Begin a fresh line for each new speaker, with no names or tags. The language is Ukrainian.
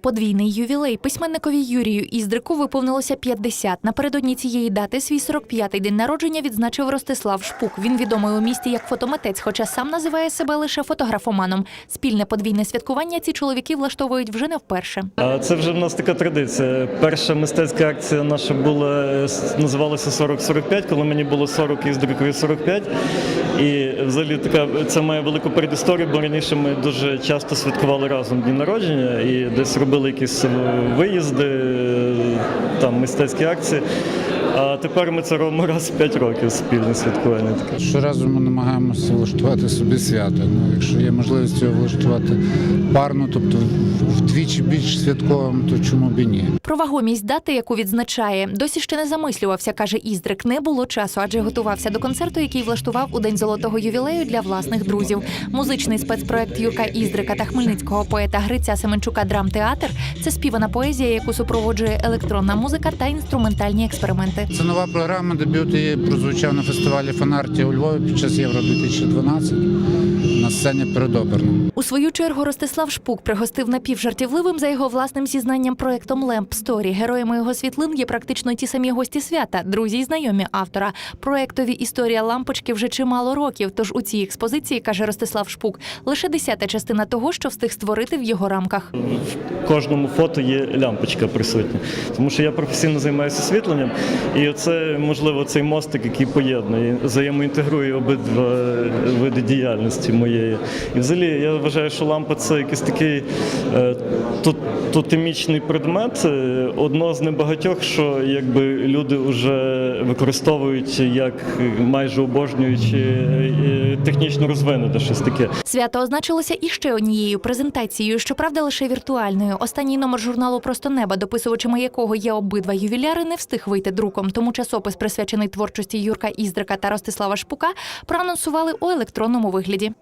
Подвійний ювілей письменникові Юрію Іздрику виповнилося 50. Напередодні цієї дати свій 45-й день народження відзначив Ростислав Шпук. Він відомий у місті як фотомитець, хоча сам називає себе лише фотографоманом. Спільне подвійне святкування ці чоловіки влаштовують вже не вперше.
Це вже в нас така традиція. Перша мистецька акція наша була називалася 40-45, коли мені було 40 і здрикові 45. І взагалі така це має велику передісторію, бо раніше ми дуже часто святкували разом дні народження і десь робили якісь е, виїзди, е, там мистецькі акції. А тепер ми це робимо раз в 5 років спільне святкування. таке.
Щоразу ми намагаємося влаштувати собі свято. Ну, якщо є можливість його влаштувати парно, тобто вдвічі більш святковим, то чому б і ні?
Про вагомість дати, яку відзначає, досі ще не замислювався, каже Іздрик. Не було часу, адже готувався до концерту, який влаштував у день золотого ювілею для власних друзів. Музичний спецпроект Юрка Іздрика та хмельницького поета Гриця Семенчука Драмтеатр це співана поезія, яку супроводжує електронна музика та інструментальні експерименти.
Це нова програма. Дебют її прозвучав на фестивалі Фанарті у Львові під час Євро 2012 на сцені перед оперним.
У свою чергу Ростислав Шпук пригостив напівжартівливим за його власним зізнанням проектом Lemp Story. Героями його світлин є практично ті самі гості свята, друзі й знайомі автора. Проектові історія лампочки вже чимало років. Тож у цій експозиції каже Ростислав Шпук лише десята частина того, що встиг створити в його рамках.
В кожному фото є лямпочка присутня. Тому що я професійно займаюся освітленням, і це можливо цей мостик, який поєднує, взаємоінтегрує обидва види діяльності моєї. І взагалі я вважаю, що лампа це якийсь такий е, тотемічний предмет, е, одно з небагатьох, що якби люди вже використовують як майже обожнюючи е, технічно розвинуте щось таке.
Свято означилося і ще однією презентацією, щоправда, лише віртуальною. Останній номер журналу Просто неба, дописувачами якого є обидва ювіляри, не встиг вийти друком. Тому часопис, присвячений творчості Юрка Іздрика та Ростислава Шпука, проанонсували у електронному вигляді.